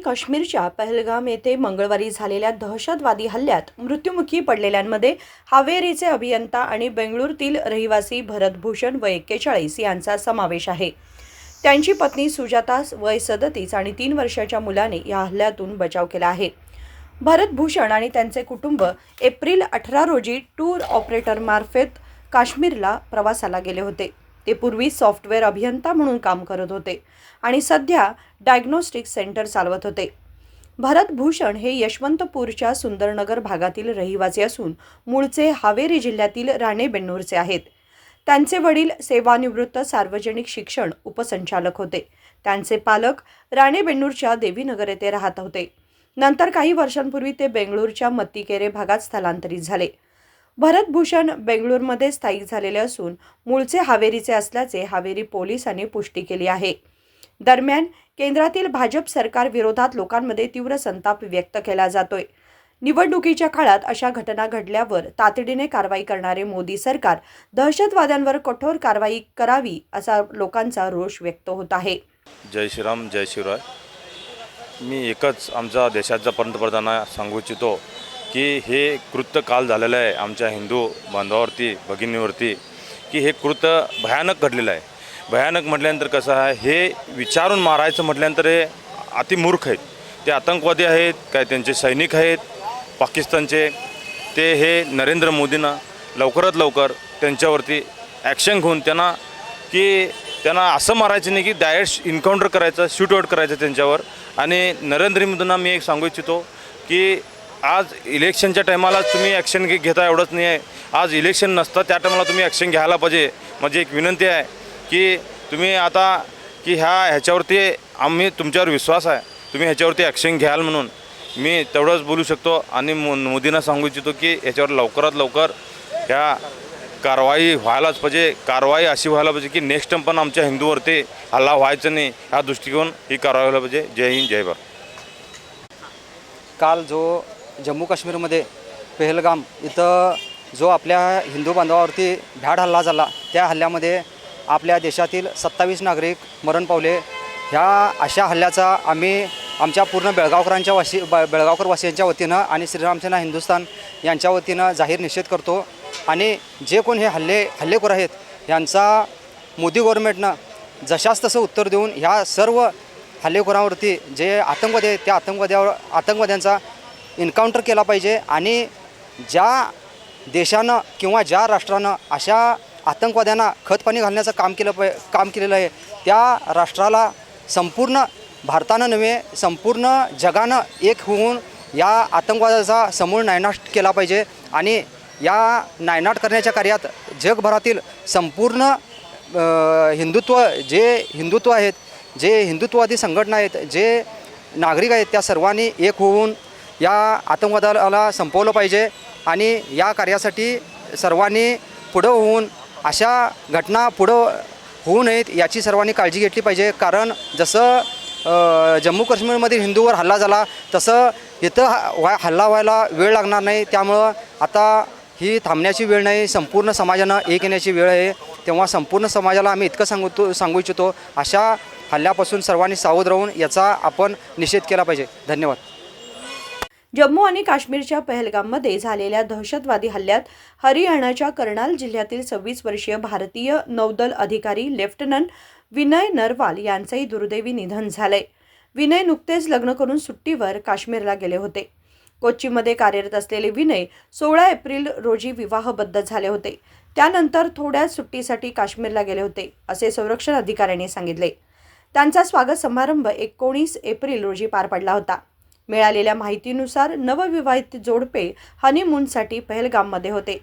काश्मीरच्या पहलगाम येथे मंगळवारी झालेल्या दहशतवादी हल्ल्यात मृत्युमुखी पडलेल्यांमध्ये हावेरीचे अभियंता आणि बेंगळुरूतील रहिवासी भरतभूषण वय एक्केचाळीस यांचा समावेश आहे. त्यांची पत्नी सुजाता वय सदतीस आणि तीन वर्षाच्या मुलाने या हल्ल्यातून बचाव केला आहे. भरतभूषण आणि त्यांचे कुटुंब एप्रिल अठरा रोजी टूर ऑपरेटरमार्फत काश्मीरला प्रवासाला गेले होते. ते पूर्वी सॉफ्टवेअर अभियंता म्हणून काम करत होते आणि सध्या डायग्नोस्टिक सेंटर चालवत होते. भरत भूषण हे यशवंतपूरच्या सुंदरनगर भागातील रहिवासी असून मूळचे हावेरी जिल्ह्यातील राणेबेन्नूरचे आहेत. त्यांचे वडील सेवानिवृत्त सार्वजनिक शिक्षण उपसंचालक होते. त्यांचे पालक राणेबेन्नूरच्या देवीनगर येथे राहत होते. नंतर काही वर्षांपूर्वी ते बेंगळूरच्या मत्तिकेरे भागात स्थलांतरित झाले. भरतभूषण बेंगळूरमध्ये स्थायिक झालेले असून मूळचे हावेरीचे असल्याचे हावेरी पोलिसांनी पुष्टी केली आहे. दरम्यान केंद्रातील भाजप सरकार विरोधात लोकांमध्ये तीव्र संताप व्यक्त केला जातोय. निवडणुकीच्या काळात अशा घटना घडल्यावर तातडीने कारवाई करणारे मोदी सरकार दहशतवाद्यांवर कठोर कारवाई करावी असा लोकांचा रोष व्यक्त होत आहे. जय श्रीराम जय शिवराय. मी एकच आमचा देशाचा पंतप्रधान सांगू इच्छितो. की हे कृत्य काल झालेलं आहे आमच्या हिंदू बांधवावरती भगिनीवरती की हे कृत्य भयानक घडलेलं आहे. भयानक म्हटल्यानंतर कसं आहे हे विचारून मारायचं म्हटल्यानंतर हे अतिमूर्ख आहेत. ते आतंकवादी आहेत काय त्यांचे सैनिक आहेत पाकिस्तानचे ते हे नरेंद्र मोदींना लवकरात लवकर त्यांच्यावरती ॲक्शन घेऊन त्यांना की त्यांना असं मारायचं नाही की डायरेक्ट इन्काउंटर करायचं शूट आउट करायचं त्यांच्यावर. आणि नरेंद्र मोदींना मी एक सांगू इच्छितो की आज इलेक्शनच्या टायमाला तुम्ही ॲक्शन घे घेता एवढंच नाही आहे. आज इलेक्शन नसतं त्या टायमाला तुम्ही ॲक्शन घ्यायला पाहिजे. माझी एक विनंती आहे की तुम्ही आता की ह्या ह्याच्यावरती आम्ही तुमच्यावर विश्वास आहे. तुम्ही ह्याच्यावरती ॲक्शन घ्याल म्हणून. मी तेवढंच बोलू शकतो आणि मोदींना सांगू इच्छितो की ह्याच्यावर लवकरात लवकर ह्या कारवाई व्हायलाच पाहिजे. कारवाई अशी व्हायला पाहिजे की नेक्स्ट टाइम पण आमच्या हिंदूवरती हल्ला व्हायचा नाही. ह्या दृष्टिकोन ही कारवाई व्हायला पाहिजे. जय हिंद जय भारत. काल जो जम्मू काश्मीरमध्ये पेहलगाम इथं जो आपल्या हिंदू बांधवावरती भ्याड हल्ला झाला त्या हल्ल्यामध्ये आपल्या देशातील सत्तावीस नागरिक मरण पावले. ह्या अशा हल्ल्याचा आम्ही आमच्या पूर्ण बेळगावकरांच्या वासी ब बेळगावकर वासियांच्या वतीनं आणि श्रीरामसेना हिंदुस्थान यांच्या वतीनं जाहीर निषेध करतो. आणि जे कोण हे हल्ले हल्लेखोर आहेत यांचा मोदी गव्हर्नमेंटनं जशास तसं उत्तर देऊन ह्या सर्व हल्लेखोरांवरती जे आतंकवादी आहेत त्या आतंकवाद्यावर आतंकवाद्यांचा एन्काउंटर केला पाहिजे आणि ज्या देशानं किंवा ज्या राष्ट्रानं अशा आतंकवाद्यांना खतपाणी घालण्याचं काम केलं पाहि काम केलेलं आहे त्या राष्ट्राला संपूर्ण भारतानं नव्हे संपूर्ण जगानं एक होऊन या आतंकवादाचा समूळ नायनाट केला पाहिजे आणि या नायनाट करण्याच्या कार्यात जगभरातील संपूर्ण हिंदुत्व जे हिंदुत्व आहेत जे हिंदुत्ववादी संघटना आहेत जे नागरिक आहेत त्या सर्वांनी एक होऊन या आतंकवादाला संपवलं पाहिजे आणि या कार्यासाठी सर्वांनी पुढं होऊन अशा घटना पुढं होऊ नयेत याची सर्वांनी काळजी घेतली पाहिजे. कारण जसं जम्मू काश्मीरमधील हिंदूवर हल्ला झाला तसं इथं हा- व्हा हल्ला व्हायला वेळ लागणार नाही. त्यामुळं आता ही थांबण्याची वेळ नाही. संपूर्ण समाजानं एक येण्याची वेळ आहे. तेव्हा संपूर्ण समाजाला आम्ही इतकं सांगतो सांगू इच्छितो अशा हल्ल्यापासून सर्वांनी सावध राहून याचा आपण निषेध केला पाहिजे. धन्यवाद. जम्मू आणि काश्मीरच्या पहलगाममध्ये झालेल्या दहशतवादी हल्ल्यात हरियाणाच्या कर्नाल जिल्ह्यातील सव्वीस वर्षीय भारतीय नौदल अधिकारी लेफ्टनंट विनय नरवाल यांचंही दुर्दैवी निधन झालंय. विनय नुकतेच लग्न करून सुट्टीवर काश्मीरला गेले होते. कोच्चीमध्ये कार्यरत असलेले विनय सोळा एप्रिल रोजी विवाहबद्ध झाले होते. त्यानंतर थोड्याच सुट्टीसाठी काश्मीरला गेले होते असे संरक्षण अधिकाऱ्यांनी सांगितले. त्यांचा स्वागत समारंभ एकोणीस एप्रिल रोजी पार पडला होता. मिळालेल्या माहितीनुसार नवविवाहित जोडपे हनीमूनसाठी पहलगाममध्ये होते.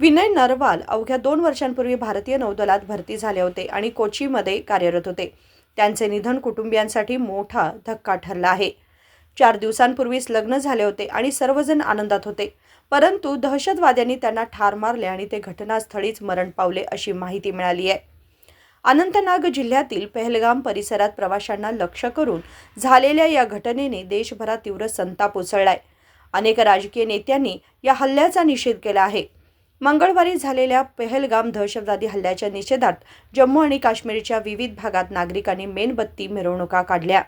विनय नरवाल अवघ्या दोन वर्षांपूर्वी भारतीय नौदलात भरती झाले होते आणि कोचीमध्ये कार्यरत होते. त्यांचे निधन कुटुंबियांसाठी मोठा धक्का ठरला आहे. चार दिवसांपूर्वीच लग्न झाले होते आणि सर्वजण आनंदात होते. परंतु दहशतवाद्यांनी त्यांना ठार मारले आणि ते घटनास्थळीच मरण पावले अशी माहिती मिळाली आहे. अनंतनाग जिल्ह्यातील पहलगाम परिसरात प्रवाशांना लक्ष करून झालेल्या या घटनेने देशभरात तीव्र संताप उसळलाय. अनेक राजकीय नेत्यांनी या हल्ल्याचा निषेध केला आहे. मंगळवारी झालेल्या पहलगाम दहशतवादी हल्ल्याच्या निषेधात जम्मू आणि काश्मीरच्या विविध भागात नागरिकांनी मेणबत्ती मिरवणुका काढल्या.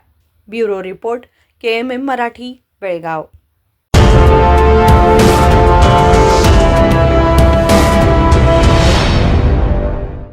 Bureau report K M M Marathi Belgaum.